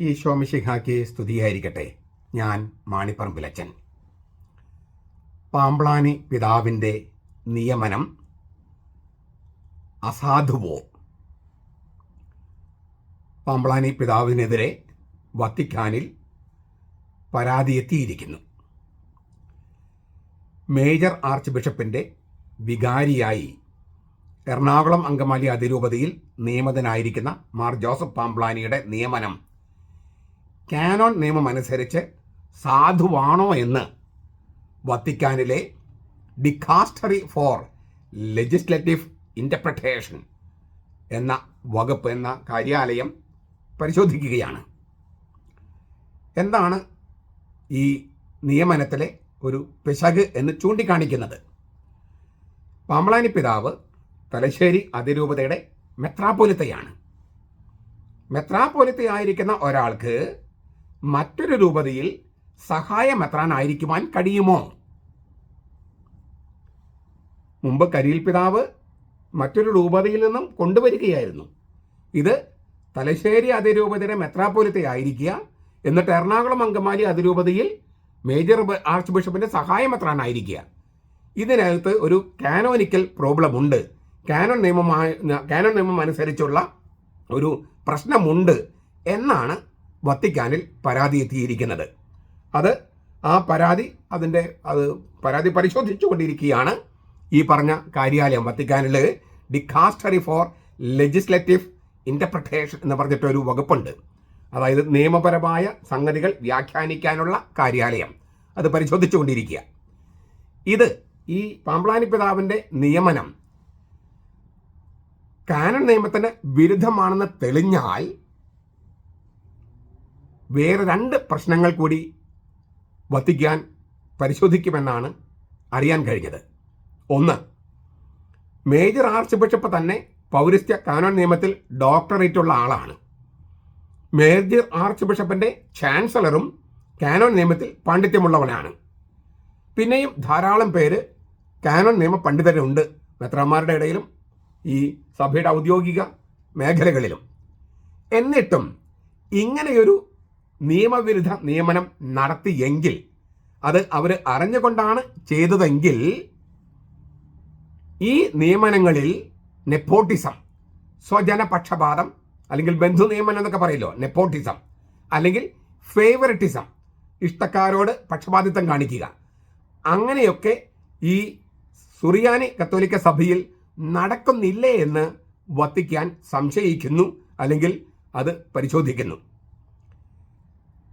ഈ ശോമിഷിഹാക്ക് സ്തുതിയായിരിക്കട്ടെ. ഞാൻ മാണിപ്പറമ്പിലച്ചൻ. പാമ്പ്ളാനി പിതാവിന്റെ നിയമനം അസാധുവോ? പാമ്പ്ളാനി പിതാവിനെതിരെ വത്തിക്കാനിൽ പരാതി എത്തിയിരിക്കുന്നു. മേജർ ആർച്ച് ബിഷപ്പിന്റെ വികാരിയായി എറണാകുളം അങ്കമാലി അതിരൂപതയിൽ നിയമിതനായിരിക്കുന്ന മാർ ജോസഫ് പാമ്പ്ളാനിയുടെ നിയമനം കാനോൻ നിയമം അനുസരിച്ച് സാധുവാണോ എന്ന് വത്തിക്കാനിലെ ഡിക്കാസ്റ്ററി ഫോർ ലെജിസ്ലേറ്റീവ് ഇന്റർപ്രട്ടേഷൻ എന്ന വകുപ്പ് എന്ന കാര്യാലയം പരിശോധിക്കുകയാണ്. എന്താണ് ഈ നിയമനത്തിലെ ഒരു പിശക് എന്ന് ചൂണ്ടിക്കാണിക്കുന്നത്? പാമ്പളാനി പിതാവ് തലശ്ശേരി അതിരൂപതയുടെ മെത്രാപോലിത്തയാണ് മെത്രാപോലിത്തയായിരിക്കുന്ന ഒരാൾക്ക് മറ്റൊരു രൂപതയിൽ സഹായ മെത്രാനായിരിക്കുവാൻ കഴിയുമോ? മുമ്പ് കരിയിൽ പിതാവ് മറ്റൊരു രൂപതയിൽ നിന്നും കൊണ്ടുവരികയായിരുന്നു. ഇത് തലശ്ശേരി അതിരൂപതയുടെ മെത്രാപ്പൊലിത്തയായിരിക്കുക എന്നിട്ട് എറണാകുളം അങ്കമാലി അതിരൂപതയിൽ മേജർ ആർച്ച് ബിഷപ്പിന്റെ സഹായമെത്രാനായിരിക്കുക ഇതിനകത്ത് ഒരു കാനോനിക്കൽ പ്രോബ്ലം ഉണ്ട് കാനോൻ നിയമമായ കാനോൺ നിയമം അനുസരിച്ചുള്ള ഒരു പ്രശ്നമുണ്ട് എന്നാണ് വത്തിക്കാനിൽ പരാതി എത്തിയിരിക്കുന്നത്. അത് ആ പരാതി അതിന്റെ അത് പരാതി പരിശോധിച്ചുകൊണ്ടിരിക്കുകയാണ്. ഈ പറഞ്ഞ കാര്യാലയം വത്തിക്കാനിൽ ഡിക്കാസ്റ്ററി ഫോർ ലെജിസ്ലേറ്റീവ് ഇന്റർപ്രിട്ടേഷൻ എന്ന് പറഞ്ഞിട്ടൊരു വകുപ്പുണ്ട്. അതായത് നിയമപരമായ സംഗതികൾ വ്യാഖ്യാനിക്കാനുള്ള കാര്യാലയം. അത് പരിശോധിച്ചുകൊണ്ടിരിക്കുക. ഇത് ഈ പാമ്പ്ലാനി പിതാവിന്റെ നിയമനം കാനൺ നിയമത്തിന് വിരുദ്ധമാണെന്ന് തെളിഞ്ഞാൽ വേറെ രണ്ട് പ്രശ്നങ്ങൾ കൂടി വത്തിക്കാൻ പരിശോധിക്കുമെന്നാണ് അറിയാൻ കഴിഞ്ഞത്. ഒന്ന് മേജർ ആർച്ച് ബിഷപ്പ് തന്നെ പൗരസ്ത്യ കാനോൻ നിയമത്തിൽ ഡോക്ടറേറ്റ് ഉള്ള ആളാണ്. മേജർ ആർച്ച് ബിഷപ്പിന്റെ ചാൻസലറും കാനോൻ നിയമത്തിൽ പാണ്ഡിത്യമുള്ളവനാണ്. പിന്നെയും ധാരാളം പേര് കാനോൻ നിയമ പണ്ഡിതരുണ്ട് മെത്രാന്മാരുടെ ഇടയിലും ഈ സഭയുടെ ഔദ്യോഗിക മേഖലകളിലും. എന്നിട്ടും ഇങ്ങനെയൊരു നിയമവിരുദ്ധ നിയമനം നടത്തിയെങ്കിൽ അത് അവർ അറിഞ്ഞുകൊണ്ടാണ് ചെയ്തതെങ്കിൽ ഈ നിയമനങ്ങളിൽ നെപ്പോട്ടിസം സ്വജനപക്ഷപാതം അല്ലെങ്കിൽ ബന്ധു നിയമനം എന്നൊക്കെ പറയല്ലോ നെപ്പോട്ടിസം അല്ലെങ്കിൽ ഫേവറിറ്റിസം ഇഷ്ടക്കാരോട് പക്ഷപാതിത്വം കാണിക്കുക. അങ്ങനെയൊക്കെ ഈ സുറിയാനി കത്തോലിക്ക സഭയിൽ നടക്കുന്നില്ലേ എന്ന് വത്തിക്കാൻ സംശയിക്കുന്നു അല്ലെങ്കിൽ അത് പരിശോധിക്കുന്നു.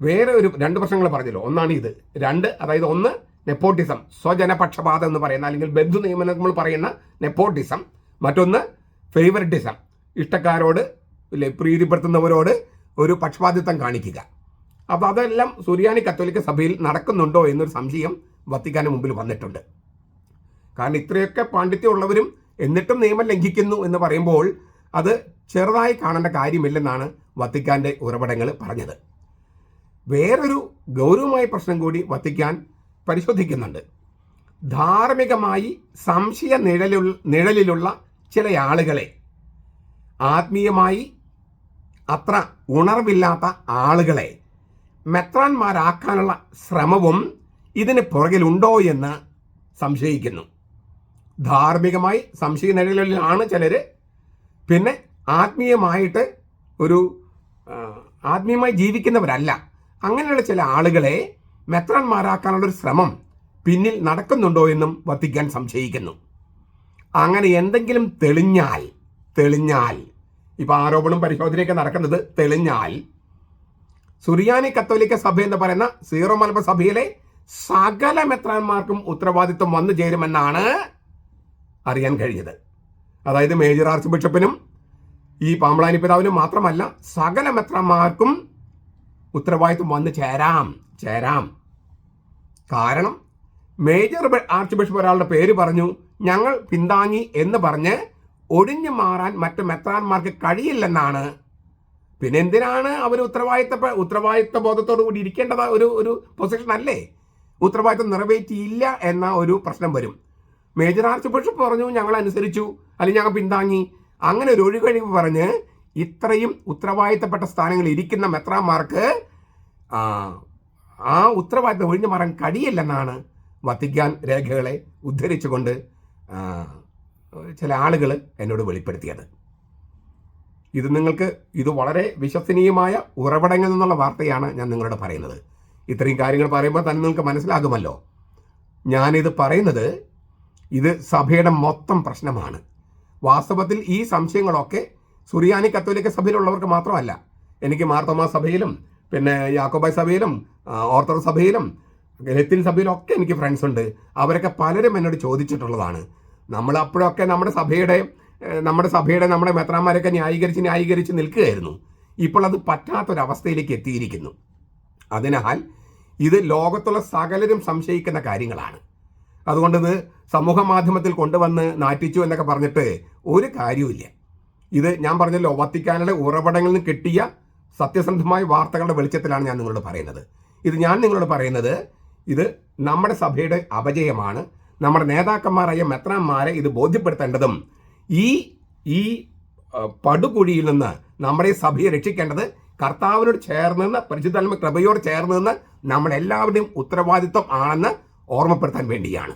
വേറെ ഒരു രണ്ട് പ്രശ്നങ്ങൾ പറഞ്ഞല്ലോ. ഒന്നാണ് ഇത്. രണ്ട് അതായത് ഒന്ന് നെപ്പോട്ടിസം സ്വജനപക്ഷപാതം എന്ന് പറയുന്ന അല്ലെങ്കിൽ ബന്ധു നിയമനം നമ്മൾ പറയുന്ന നെപ്പോട്ടിസം മറ്റൊന്ന് ഫേവറിറ്റിസം ഇഷ്ടക്കാരോട് അല്ലെ പ്രീതിപ്പെടുത്തുന്നവരോട് ഒരു പക്ഷപാതിത്വം കാണിക്കുക. അപ്പോൾ അതെല്ലാം സുറിയാനി കത്തോലിക്ക സഭയിൽ നടക്കുന്നുണ്ടോ എന്നൊരു സംശയം വത്തിക്കാൻ മുമ്പിൽ വന്നിട്ടുണ്ട്. കാരണം ഇത്രയൊക്കെ പാണ്ഡിത്യമുള്ളവരും എന്നിട്ടും നിയമം ലംഘിക്കുന്നു എന്ന് പറയുമ്പോൾ അത് ചെറുതായി കാണേണ്ട കാര്യമില്ലെന്നാണ് വത്തിക്കാന്റെ ഉറവിടങ്ങൾ പറഞ്ഞത്. വേറൊരു ഗൗരവമായ പ്രശ്നം കൂടി വത്തിക്കാൻ പരിശോധിക്കുന്നുണ്ട്. ധാർമ്മികമായി സംശയ നിഴലു നിഴലിലുള്ള ചില ആളുകളെ ആത്മീയമായി അത്ര ഉണർവില്ലാത്ത ആളുകളെ മെത്രാന്മാരാക്കാനുള്ള ശ്രമവും ഇതിന് പുറകിലുണ്ടോ എന്ന് സംശയിക്കുന്നു. ധാർമ്മികമായി സംശയ നിഴലിലാണ് ചിലർ പിന്നെ ആത്മീയമായിട്ട് ഒരു ആത്മീയമായി ജീവിക്കുന്നവരല്ല. അങ്ങനെയുള്ള ചില ആളുകളെ മെത്രാന്മാരാക്കാനുള്ള ഒരു ശ്രമം പിന്നിൽ നടക്കുന്നുണ്ടോ എന്നും വത്തിക്കാൻ സംശയിക്കുന്നു. അങ്ങനെ എന്തെങ്കിലും തെളിഞ്ഞാൽ തെളിഞ്ഞാൽ ഇപ്പോൾ ആരോപണം പരിശോധനയൊക്കെ നടക്കുന്നത് തെളിഞ്ഞാൽ സുറിയാനി കത്തോലിക്ക സഭ എന്ന് പറയുന്ന സീറോ മലബ സഭയിലെ സകല മെത്രാന്മാർക്കും ഉത്തരവാദിത്വം വന്നു ചേരുമെന്നാണ് അറിയാൻ കഴിഞ്ഞത്. അതായത് മേജർ ആർച്ച് ബിഷപ്പിനും ഈ പാമ്പളാനി പിതാവിനും മാത്രമല്ല സകല മെത്രാന്മാർക്കും ഉത്തരവാദിത്വം വന്നു ചേരാം ചേരാം. കാരണം മേജർ ആർച്ച് ബിഷപ്പ് ഒരാളുടെ പേര് പറഞ്ഞു ഞങ്ങൾ പിന്താങ്ങി എന്ന് പറഞ്ഞ് ഒഴിഞ്ഞു മാറാൻ മറ്റ് മെത്രാന്മാർക്ക് കഴിയില്ലെന്നാണ്. പിന്നെ എന്തിനാണ് അവർ ഉത്തരവാദിത്ത ഉത്തരവാദിത്ത ബോധത്തോടു കൂടി ഇരിക്കേണ്ടത്? ഒരു ഒരു പൊസിഷൻ അല്ലേ? ഉത്തരവാദിത്തം നിറവേറ്റിയില്ല എന്ന ഒരു പ്രശ്നം വരും. മേജർ ആർച്ച് ബിഷപ്പ് പറഞ്ഞു ഞങ്ങൾ അനുസരിച്ചു അല്ലെങ്കിൽ ഞങ്ങൾ പിന്താങ്ങി. അങ്ങനെ ഒരു ഒഴികഴിവ് പറഞ്ഞ് ഇത്രയും ഉത്തരവാദിത്തപ്പെട്ട സ്ഥാനങ്ങളിൽ ഇരിക്കുന്ന മെത്രാന്മാർക്ക് ആ, ഉത്തരവാദിത്തം ഒഴിഞ്ഞു മാറാൻ കഴിയില്ലെന്നാണ് വത്തിക്കാൻ രേഖകളെ ഉദ്ധരിച്ചുകൊണ്ട് ചില ആളുകൾ എന്നോട് വെളിപ്പെടുത്തിയത്. ഇത് നിങ്ങൾക്ക് ഇത് വളരെ വിശ്വസനീയമായ ഉറവിടങ്ങളിൽ നിന്നുള്ള വാർത്തയാണ് ഞാൻ നിങ്ങളോട് പറയുന്നത്. ഇത്രയും കാര്യങ്ങൾ പറയുമ്പോൾ തന്നെ നിങ്ങൾക്ക് മനസ്സിലാകുമല്ലോ. ഞാനിത് പറയുന്നത് ഇത് സഭയുടെ മൊത്തം പ്രശ്നമാണ്. വാസ്തവത്തിൽ ഈ സംശയങ്ങളൊക്കെ സുറിയാനി കത്തോലിക്ക സഭയിലുള്ളവർക്ക് മാത്രമല്ല എനിക്ക് മാർത്തോമാ സഭയിലും പിന്നെ യാക്കോബായ് സഭയിലും ഓർത്തഡോക്സ് സഭയിലും ലത്തിൻ സഭയിലും ഒക്കെ എനിക്ക് ഫ്രണ്ട്സ് ഉണ്ട്. അവരൊക്കെ പലരും എന്നോട് ചോദിച്ചിട്ടുള്ളതാണ്. നമ്മൾ അപ്പോഴൊക്കെ നമ്മുടെ സഭയുടെ നമ്മുടെ സഭയുടെ നമ്മുടെ മെത്രാന്മാരൊക്കെ ന്യായീകരിച്ച് ന്യായീകരിച്ച് നിൽക്കുകയായിരുന്നു. ഇപ്പോൾ അത് പറ്റാത്തൊരവസ്ഥയിലേക്ക് എത്തിയിരിക്കുന്നു. അതിനാൽ ഇത് ലോകത്തുള്ള സകലരും സംശയിക്കുന്ന കാര്യങ്ങളാണ്. അതുകൊണ്ട് ഇത് സമൂഹ മാധ്യമത്തിൽ കൊണ്ടുവന്ന് നാറ്റിച്ചു എന്നൊക്കെ പറഞ്ഞിട്ട് ഒരു കാര്യവുമില്ല. ഇത് ഞാൻ പറഞ്ഞല്ലോ വത്തിക്കാനിലെ ഉറവിടങ്ങളിൽ നിന്ന് കിട്ടിയ സത്യസന്ധമായ വാർത്തകളുടെ വെളിച്ചത്തിലാണ് ഞാൻ നിങ്ങളോട് പറയുന്നത്. ഇത് ഞാൻ നിങ്ങളോട് പറയുന്നത് ഇത് നമ്മുടെ സഭയുടെ അപജയമാണ്. നമ്മുടെ നേതാക്കന്മാരായ മെത്രാന്മാരെ ഇത് ബോധ്യപ്പെടുത്തേണ്ടതും ഈ ഈ പടുകുഴിയിൽ നിന്ന് നമ്മുടെ സഭയെ രക്ഷിക്കേണ്ടത് കർത്താവിനോട് ചേർന്ന് നിന്ന് പരിശുദ്ധാത്മ കൃപയോട് ചേർന്ന് നിന്ന് നമ്മളെല്ലാവരുടെയും ഉത്തരവാദിത്വം ആണെന്ന് ഓർമ്മപ്പെടുത്താൻ വേണ്ടിയാണ്.